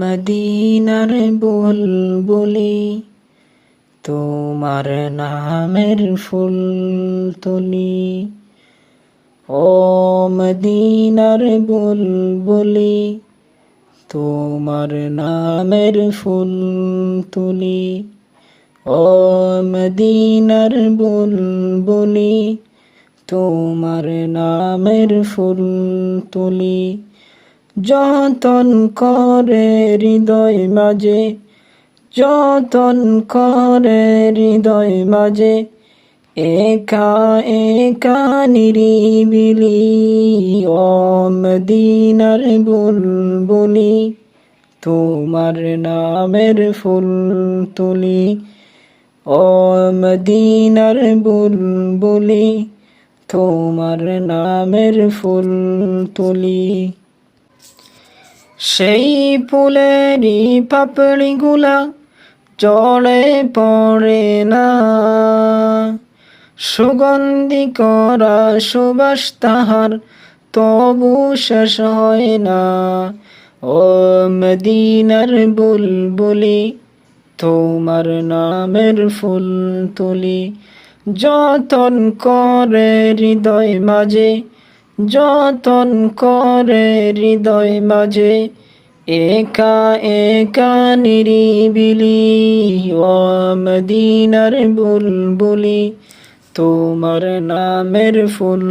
মদিনার বুলবুলি, তোমার নামের ফুল তুলি। ও মদিনার বুলবুলি, তোমার নামের ফুল তুলি। ও মদিনার বুলবুলি, তোমার নামের ফুল তুলি। যতন করে হৃদয় মাঝে, যতন করে হৃদয় মাঝে, একা একা নিরিবিলি ও মদিনার বুলবুলি, তোমার নামের ফুল তুলি। ও মদিনার বুলবুলি, তোমার নামের ফুল তুলি। সেই ফুলেরই পাপড়িগুলা চড়ে পড়ে না। সুগন্ধি করা সুবাস তাহার তবু শেষ হয় না। ও মদিনার বুলবুলি, তোমার নামের ফুল তুলি, যতন করে হৃদয় মাঝে যতন করে হৃদয় মাঝে একা একা নিরিবিলি, ও মদিনার বুলবুলি, তোমার নামের ফুল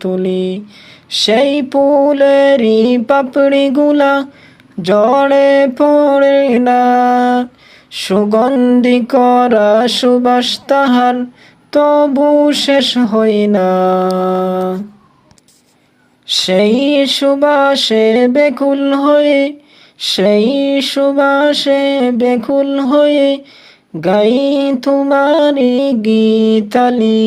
তুলি। সেই ফুলেরই পাপড়িগুলা জড়ে পড়ে না, সুগন্ধি করা সুবাস তাহার তবু শেষ হয় না। সেই সুবাসে বেকুল হয়ে, সেই সুবাসে বেকুল হয়ে গাই তোমারি গীতালি।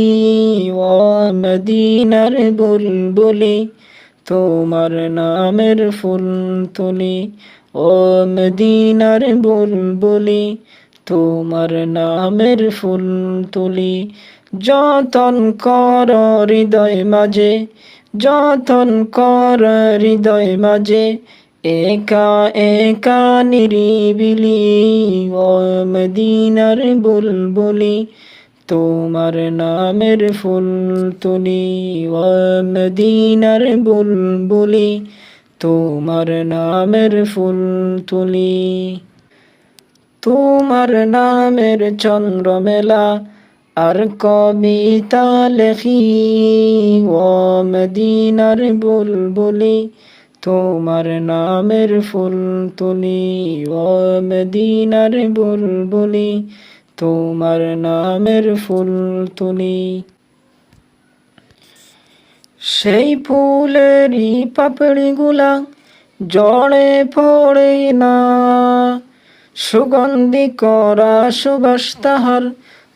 ও মদিনার বুলবুলি, তোমার নামের ফুল তুলি। ও মদিনার বুলবুলি, তোমার নামের ফুল তুলি। যতন কর হৃদয় মাঝে যতন কর হৃদয় মাঝে, একা একা নিরিবিলি ও মদিনার বুলবুলি, তোমার নামের ফুল তুলি ও মদিনার বুলবুলি, তোমার নামের ফুল তুলি। তোমার নামের চন্দ্রমেলা আর কবিতা লেখি, ও মদিনার বুলবুলি, তোমার নামের ফুল তুলি, ও মদিনার বুলবুলি, তোমার নামের ফুল তুলি। সেই ফুলেরই পাপড়িগুলা জড়ে পড়ে না, সুগন্ধি করা সুবাস তাহার